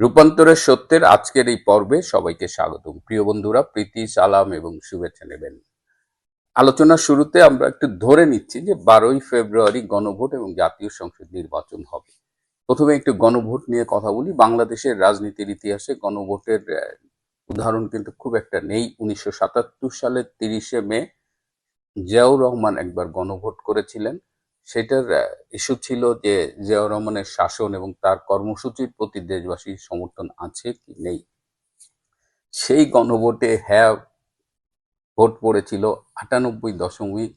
রূপান্তরের সত্যের আজকের এই পর্বে সবাইকে স্বাগতম। প্রিয় বন্ধুরা, প্রীতি, সালাম এবং শুভেচ্ছা নেবেন। আলোচনার শুরুতে আমরা একটু ধরে নিচ্ছি যে বারোই ফেব্রুয়ারি গণভোট এবং জাতীয় সংসদ নির্বাচন হবে। প্রথমে একটু গণভোট নিয়ে কথা বলি। বাংলাদেশের রাজনীতির ইতিহাসে গণভোটের উদাহরণ কিন্তু খুব একটা নেই। উনিশশো সাতাত্তর সালের তিরিশে মে জিয়াউর রহমান একবার গণভোট করেছিলেন। সেটার ইস্যু ছিল যে জিয়াউর রহমানের শাসন এবং তার কর্মসূচির প্রতি দেশবাসীর সমর্থন আছে কি নেই? সেই গণভোটে হ্যাঁ ভোট পড়েছিল আটানব্বই দশমিক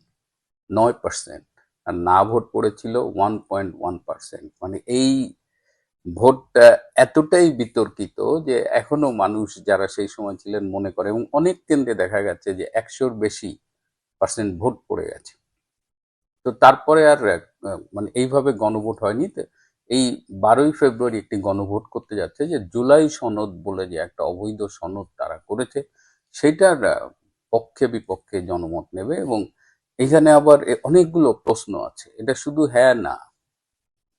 নয় পার্সেন্ট আর না ভোট পড়েছিল ওয়ান পয়েন্ট ওয়ান পার্সেন্ট মানে এই ভোটটা এতটাই বিতর্কিত যে এখনও মানুষ যারা সেই সময় ছিলেন মনে করে এবং অনেক কেন্দ্রে দেখা গেছে যে একশোর বেশি পার্সেন্ট ভোট পড়ে গেছে। তো তারপরে আর মানে এইভাবে গণভোট হয়নি। এই বারোই ফেব্রুয়ারি একটি গণভোট করতে যাচ্ছে যে জুলাই সনদ বলে যে একটা অবৈধ সনদ তারা করেছে সেটার পক্ষে বিপক্ষে জনমত নেবে এবং এখানে আবার অনেকগুলো প্রশ্ন আছে। এটা শুধু হ্যাঁ না।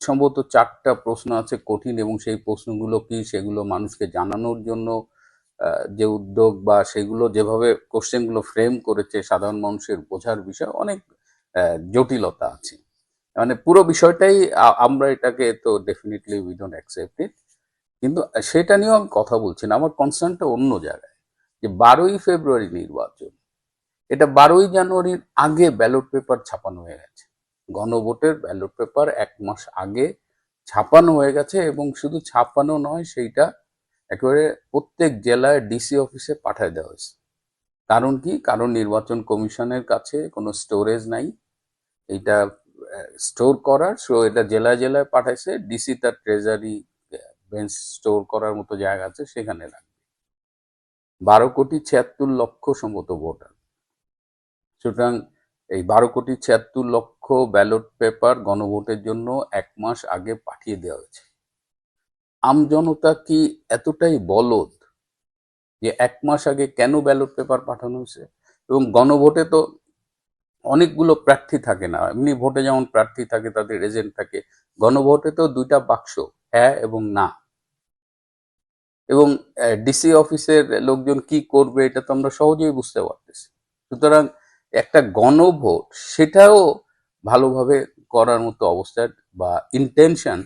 সম্ভবত চারটা প্রশ্ন আছে কঠিন এবং সেই প্রশ্নগুলো কি সেগুলো মানুষকে জানানোর জন্য যে উদ্যোগ বা সেগুলো যেভাবে কোশ্চেনগুলো ফ্রেম করেছে সাধারণ মানুষের বোঝার বিষয়, অনেক জটিলতা আছে। মানে পুরো বিষয়টাই আমরা এটাকে তো definitely we don't accept it কিন্তু সেটা নিয়েও আমি কথা বলছি না, আমার কনসার্নটা অন্য জায়গায়। যে বারোই ফেব্রুয়ারি নির্বাচন, এটা বারোই জানুয়ারির আগে ব্যালট পেপার ছাপানো হয়ে গেছে। গণভোটের ব্যালট পেপার এক মাস আগে ছাপানো হয়ে গেছে এবং শুধু ছাপানো নয়, সেইটা একেবারে প্রত্যেক জেলায় ডিসি অফিসে পাঠায় দেওয়া হয়েছে। কারণ কি? কারণ নির্বাচন কমিশনের কাছে কোনো স্টোরেজ নাই। এটা স্টোর করার সো এটা জেলায় জেলায় পাঠাইছে ডিসি তার ট্রেজারি বেঞ্চ স্টোর করার মতো জায়গা আছে, সেখানে রাখবে। বারো কোটি ছিয়াত্তর লক্ষ সম্ভবত ভোটার। সুতরাং এই বারো কোটি ছিয়াত্তর লক্ষ ব্যালট পেপার গণভোটের জন্য এক মাস আগে পাঠিয়ে দেওয়া হয়েছে। আমজনতা কি এতটাই বলদ যে এক মাস আগে কেন ব্যালট পেপার পাঠানো হয়েছে? এবং গণভোটে তো অনেকগুলো প্রার্থী থাকে না। এমনি ভোটে যেমন প্রার্থী থাকে, তাদের এজেন্ট থাকে। গণভোটে তো দুইটা বাক্স হ্যাঁ এবং না। এবং ডিসি অফিসের লোকজন কি করবে এটা তো আমরা সহজেই বুঝতে পারতেছি। সুতরাং একটা গণভোট, সেটাও ভালোভাবে করার মতো অবস্থা বা ইন্টেনশন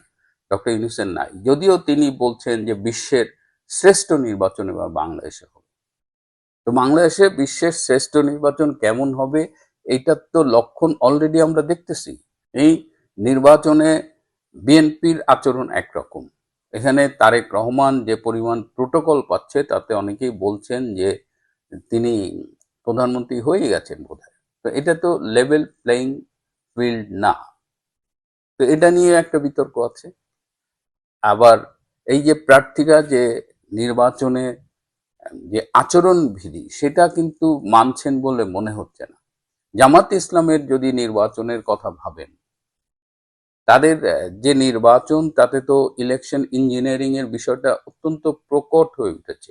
ডক্টর ইউনুসেন নাই। যদিও তিনি বলছেন যে বিশ্বের শ্রেষ্ঠ নির্বাচন এবার বাংলাদেশে হবে। তো বাংলাদেশে বিশ্বের শ্রেষ্ঠ নির্বাচন কেমন হবে এইটার তো লক্ষণ অলরেডি আমরা দেখতেছি। এই নির্বাচনে বিএনপির আচরণ একরকম। এখানে তারেক রহমান যে পরিমাণ প্রোটোকল পাচ্ছে, তাতে অনেকেই বলছেন যে তিনি প্রধানমন্ত্রী হয়ে গেছেন বোধহয়। তো এটা তো লেভেল প্লেইং ফিল্ড না। তো এটা নিয়ে একটা বিতর্ক আছে। আবার এই যে প্রার্থীরা যে নির্বাচনে যে আচরণ বিধি সেটা কিন্তু মানছেন বলে মনে হচ্ছে না। জামাত ইসলামের যদি নির্বাচনের কথা ভাবেন, তাদের যে নির্বাচন, তাতে তো ইলেকশন ইঞ্জিনিয়ারিং এর বিষয়টা অত্যন্ত প্রকট হয়ে উঠেছে।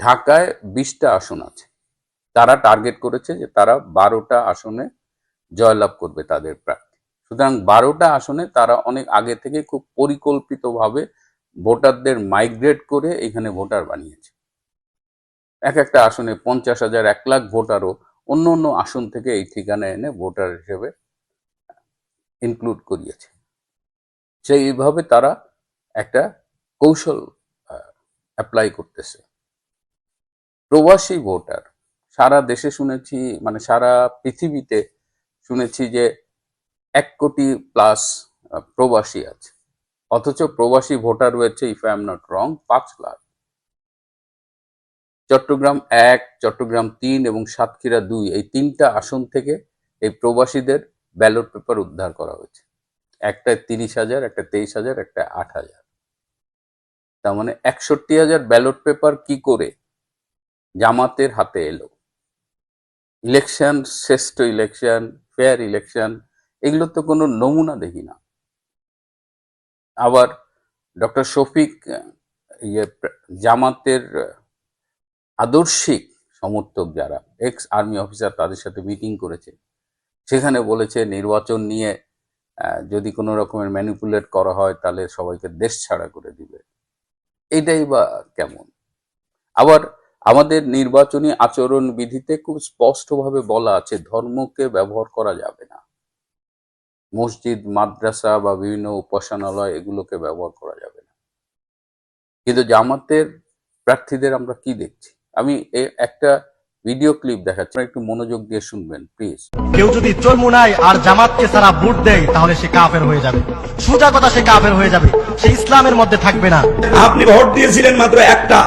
ঢাকায় বিশটা আসন আছে। তারা টার্গেট করেছে যে তারা বারোটা আসনে জয়লাভ করবে তাদের প্রার্থী। সুতরাং বারোটা আসনে তারা অনেক আগে থেকে খুব পরিকল্পিতভাবে ভোটারদের মাইগ্রেট করে এখানে ভোটার বানিয়েছে। এক একটা আসনে পঞ্চাশ হাজার, এক লাখ ভোটারও অন্য অন্য আসন থেকে এই ঠিকানায় এনে ভোটার হিসেবে ইনক্লুড করিয়েছে। সেইভাবে তারা একটা কৌশল অ্যাপ্লাই করতেছে। প্রবাসী ভোটার, সারা দেশে শুনেছি মানে সারা পৃথিবীতে শুনেছি যে এক কোটি প্লাস প্রবাসী আছে। অথচ প্রবাসী ভোটার রয়েছে if I am not wrong পাঁচ লাখ। চট্টগ্রাম এক, চট্টগ্রাম তিন এবং সাতক্ষীরা দুই, এই তিনটা আসন থেকে এই প্রবাসীদের ব্যালট পেপার উদ্ধার করা হয়েছে। একটা তিরিশ হাজার, একটা তেইশ হাজার, একটা আট হাজার। তার মানে একষট্টি হাজার ব্যালট পেপার কি করে জামাতের হাতে এলো? ইলেকশন, শ্রেষ্ঠ ইলেকশন, ফেয়ার ইলেকশন, এগুলো তো কোনো নমুনা দেখি না। আবার ডক্টর শফিক ইয়ে জামাতের আদর্শিক সমর্থক যারা এক্স আর্মি অফিসার তাদের সাথে মিটিং করেছে। সেখানে বলেছে, নির্বাচন নিয়ে যদি কোনো রকমের ম্যানিপুলেট করা হয়, তাহলে সবাইকে দেশ ছাড়া করে দিবে। এটাই বা কেমন? আবার আমাদের নির্বাচনী আচরণ বিধিতে খুব স্পষ্টভাবে বলা আছে, ধর্মকে ব্যবহার করা যাবে না। মসজিদ, মাদ্রাসা বা বিভিন্ন উপাসনালয় এগুলোকে ব্যবহার করা যাবে না। কিন্তু জামাতের প্রার্থীদের আমরা কি দেখছি? আমি একটা ভিডিও ক্লিপ দেখাচ্ছি। একটু মনোযোগ দিয়ে শুনবেন প্লিজ কেউ যদি চরমুনায় আর জামাতকে সারা ভোট দেয় তাহলে সে কাফের হয়ে যাবে। সোজা কথা সে কাফের হয়ে যাবে। সে ইসলামের মধ্যে থাকবে না। আপনি ভোট দিয়েছিলেন মাত্র একটা।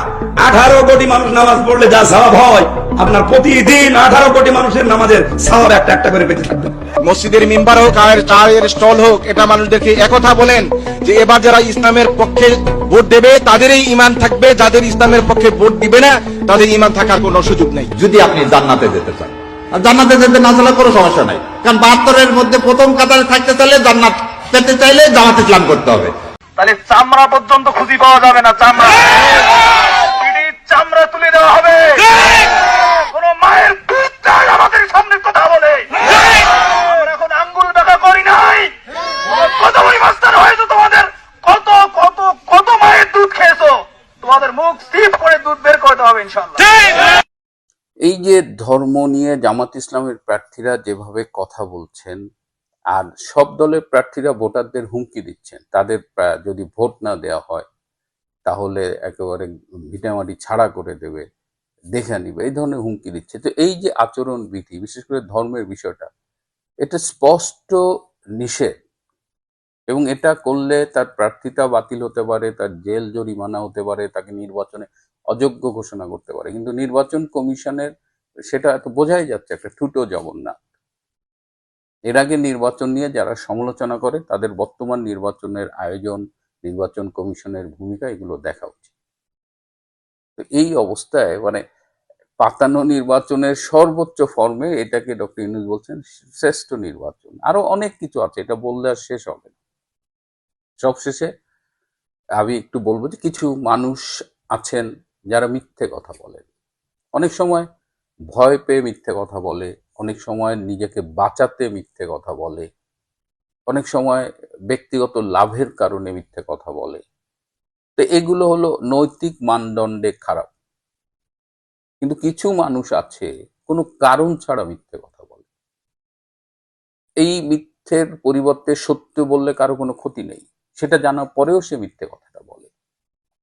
আঠারো কোটি মানুষ নামাজ পড়লে যা স্বভাব হয় আপনার প্রতিদিন আঠারো কোটি মানুষের নামাজের স্বভাব একটা একটা করে পেতে থাকবে। মসজিদের মিম্বার হোক আর চায়ের স্টল হোক এটা মানুষদেরকে একথা বলেন যে এবার যারা ইসলামের পক্ষে ভোট দেবে তাদেরই ইমান থাকবে যাদের ইসলামের পক্ষে ভোট দিবে না তাদের ইমান থাকার কোনো সুযোগ নেই। যদি আপনি জান্নাতে যেতে চান। আর জান্নাতে যেতে না চাইলে কোনো সমস্যা নাই। কারণ বাহাত্তরের মধ্যে প্রথম কাতারে থাকতে চাইলে জান্নাত পেতে চাইলে জামাত ইসলাম করতে হবে। তাহলে চামড়া পর্যন্ত খুঁজি পাওয়া যাবে না চামড়া। চামড়া তুলে দেওয়া হবে। কোন মায়ের পুত্র আমাদের সামনে কথা বলে আমরা এখন আঙ্গুল দেখা করি নাই কত বড় মাস্টার হয়েছে তোমাদের কত কত কত মায়ের দুধ খেয়েছো তোমাদের মুখ সিপ করে দুধ এই যে ধর্ম নিয়ে জামাত ইসলামের প্রার্থীরা যেভাবে কথা বলছেন আর সব দলের প্রার্থীরা ভোটারদের হুমকি দিচ্ছেন তাদের যদি ভোট না দেওয়া হয় তাহলে একেবারে ভিটামাটি ছাড়া করে দেবে দেখে নিবে এই ধরনের হুমকি দিচ্ছে। তো এই যে আচরণ বিধি বিশেষ করে ধর্মের বিষয়টা এটা স্পষ্ট নিষেধ এবং এটা করলে তার প্রার্থিতা বাতিল হতে পারে তার জেল জরিমানা হতে পারে তাকে নির্বাচনে অযোগ্য ঘোষণা করতে পারে। কিন্তু নির্বাচন কমিশনের সেটা এত বোঝাই যাচ্ছে, একটা ঠুটো জগন্নাথ। এর আগে নির্বাচন নিয়ে যারা সমালোচনা করে, তাদের বর্তমান নির্বাচনের আয়োজন, নির্বাচন কমিশনের ভূমিকা, এগুলো দেখা উচিত। তো এই অবস্থায় মানে পাতানো নির্বাচনের সর্বোচ্চ ফর্মে এটাকে ডক্টর ইউনুস বলছেন, শ্রেষ্ঠ নির্বাচন। আরও অনেক কিছু আছে, এটা বললে আর শেষ হবে না। সবশেষে আমি একটু বলব যে কিছু মানুষ আছেন যারা মিথ্যে কথা বলেন অনেক সময় ভয় পেয়ে মিথ্যে কথা বলে, অনেক সময় নিজেকে বাঁচাতে মিথ্যে কথা বলে, অনেক সময় ব্যক্তিগত লাভের কারণে মিথ্যে কথা বলে। তো এগুলো হলো নৈতিক মানদণ্ডে খারাপ। কিন্তু কিছু মানুষ আছে, কোনো কারণ ছাড়া মিথ্যে কথা বলে। এই মিথ্যের পরিবর্তে সত্য বললে কারও কোনো ক্ষতি নেই। সেটা জানার পরেও সে মিথ্যে বলে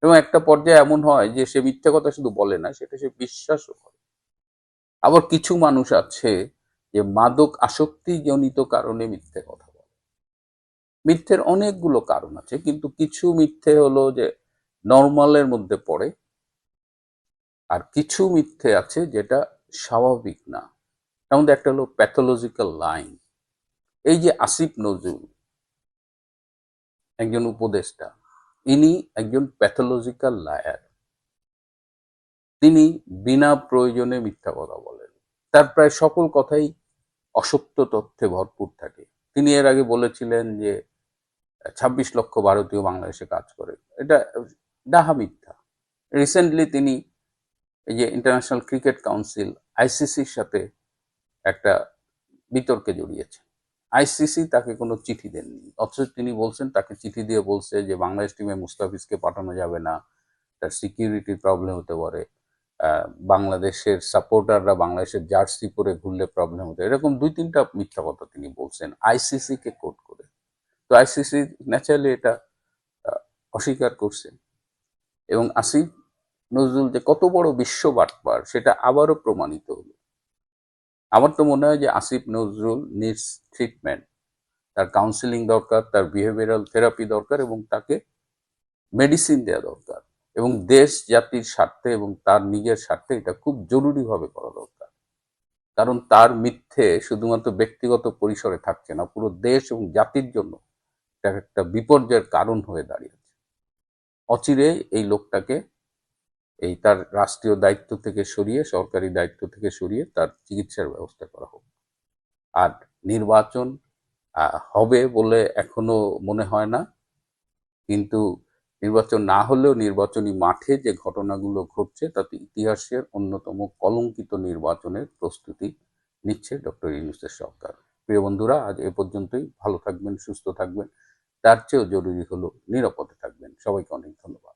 এবং একটা পর্যায়ে এমন হয় যে সে মিথ্যে কথা শুধু বলে না, সেটা সে বিশ্বাসও করে। আবার কিছু মানুষ আছে যে মাদক আসক্তি জনিত কারণে মিথ্যে কথা বলে। মিথ্যের অনেকগুলো কারণ আছে, কিন্তু কিছু মিথ্যে হলো যে নর্মালের মধ্যে পড়ে, আর কিছু মিথ্যে আছে যেটা স্বাভাবিক না। তার একটা হলো প্যাথোলজিক্যাল লাইন এই যে আসিফ নজরুল, একজন উপদেষ্টা ইনি একজন প্যাথোলজিক্যাল লায়ার তিনি বিনা প্রয়োজনে মিথ্যা কথা বলেন। তার প্রায় সকল কথাই অসত্য তথ্যে ভরপুর থাকে। তিনি এর আগে বলেছিলেন যে, ছাব্বিশ লক্ষ ভারতীয় বাংলাদেশে কাজ করে। এটা ডাহা মিথ্যা। রিসেন্টলি তিনি এই যে ইন্টারন্যাশনাল ক্রিকেট কাউন্সিল আইসিসির সাথে একটা বিতর্কে জড়িয়েছে আইসিসি তাকে কোনো চিঠি দেননি। অথচ তিনি বলছেন, তাকে চিঠি দিয়ে বলছে যে বাংলাদেশ টিমে মুস্তাফিজকে পাঠানো যাবে না, তার সিকিউরিটির প্রবলেম হতে পারে বাংলাদেশের সাপোর্টাররা বাংলাদেশের জার্সি পরে ঘুরলে প্রবলেম হতে এরকম দুই তিনটা মিথ্যা কথা তিনি বলছেন আইসিসি কে কোট করে। তো আইসিসি ন্যাচারালি এটা অস্বীকার করছে। এবং আসিফ নজরুল যে কত বড় বিশ্ব সেটা আবারও প্রমাণিত হলো। আমার তো মনে হয় যে আসিফ নজরুল নিডস ট্রিটমেন্ট তার কাউন্সিলিং দরকার, তার বিহেভিয়ারাল থেরাপি দরকার এবং তাকে মেডিসিন দেওয়া দরকার এবং দেশ জাতির স্বার্থে এবং তার নিজের স্বার্থে এটা খুব জরুরিভাবে করা দরকার। কারণ তার মিথ্যে শুধুমাত্র ব্যক্তিগত পরিসরে থাকছে না, পুরো দেশ এবং জাতির জন্য এটা একটা বিপর্যয়ের কারণ হয়ে দাঁড়িয়েছে। অচিরে এই লোকটাকে এই তার রাষ্ট্রীয় দায়িত্ব থেকে সরিয়ে, সরকারি দায়িত্ব থেকে সরিয়ে তার চিকিৎসার ব্যবস্থা করা হোক। আর নির্বাচন হবে বলে এখনও মনে হয় না। কিন্তু নির্বাচন না হলেও নির্বাচনী মাঠে যে ঘটনাগুলো ঘটছে, তাতে ইতিহাসের অন্যতম কলঙ্কিত নির্বাচনের প্রস্তুতি নিচ্ছে ডক্টর ইউনুসের সরকার। প্রিয় বন্ধুরা, আজ এ পর্যন্তই। ভালো থাকবেন, সুস্থ থাকবেন। তার চেয়েও জরুরি হলো নিরাপদে থাকবেন। সবাইকে অনেক ধন্যবাদ।